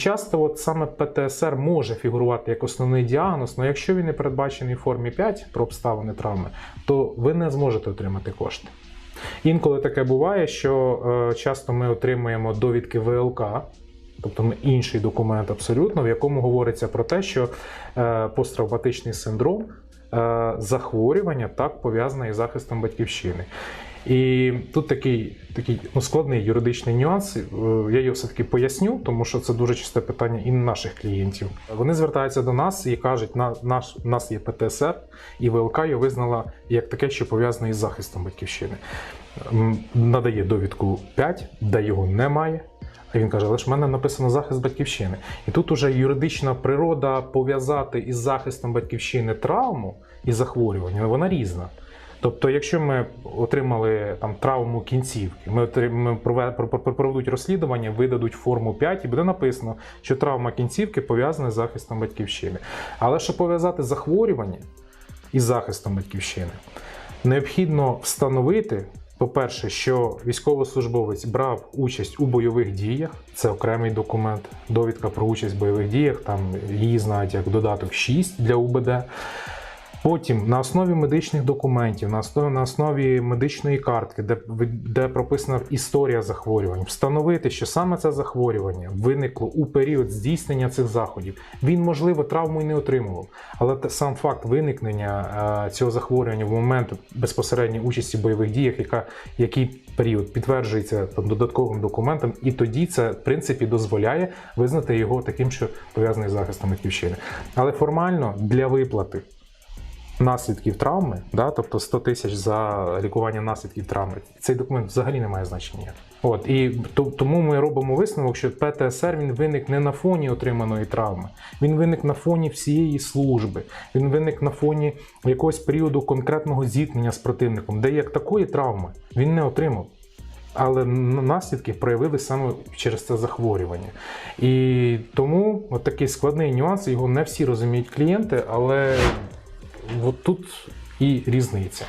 Часто от саме ПТСР може фігурувати як основний діагноз, але якщо він не передбачений в формі 5 про обставини травми, то ви не зможете отримати кошти. Інколи таке буває, що е, часто ми отримуємо довідки ВЛК, тобто інший документ абсолютно, в якому говориться про те, що е, посттравматичний синдром е, захворювання так пов'язане із захистом батьківщини. І тут такий, такий ну, складний юридичний нюанс. Е, Я його все-таки поясню, тому що це дуже часте питання і наших клієнтів. Вони звертаються до нас і кажуть, на наш у нас є ПТСР, і ВЛК його визнала як таке, що пов'язане із захистом батьківщини. Надає довідку 5, де його немає. А він каже, але ж в мене написано захист батьківщини. І тут уже юридична природа пов'язати із захистом батьківщини травму і захворювання, вона різна. Тобто, якщо ми отримали там травму кінцівки, ми, проведуть розслідування, видадуть форму 5 і буде написано, що травма кінцівки пов'язана з захистом батьківщини. Але щоб пов'язати захворювання із захистом батьківщини, необхідно встановити, по-перше, що військовослужбовець брав участь у бойових діях, це окремий документ, довідка про участь в бойових діях, там її знають як додаток 6 для УБД. Потім на основі медичних документів, на основі, на основі медичної картки, де, де прописана історія захворювань, встановити, що саме це захворювання виникло у період здійснення цих заходів. Він, можливо, травму і не отримував, але сам факт виникнення е, цього захворювання в момент безпосередньої участі в бойових діях, яка, який період підтверджується там, додатковим документом, і тоді це в принципі дозволяє визнати його таким, що пов'язаний з захистом батьківщини. Але формально для виплати наслідків травми, да, тобто 100 тисяч за лікування наслідків травми, цей документ взагалі не має значення. От і то- тому ми робимо висновок, що ПТСР він виник не на фоні отриманої травми, він виник на фоні всієї служби, він виник на фоні якогось періоду конкретного зіткнення з противником, де як такої травми він не отримав. Але наслідки проявилися саме через це захворювання. І тому от такий складний нюанс, його не всі розуміють клієнти, але от тут і різниця.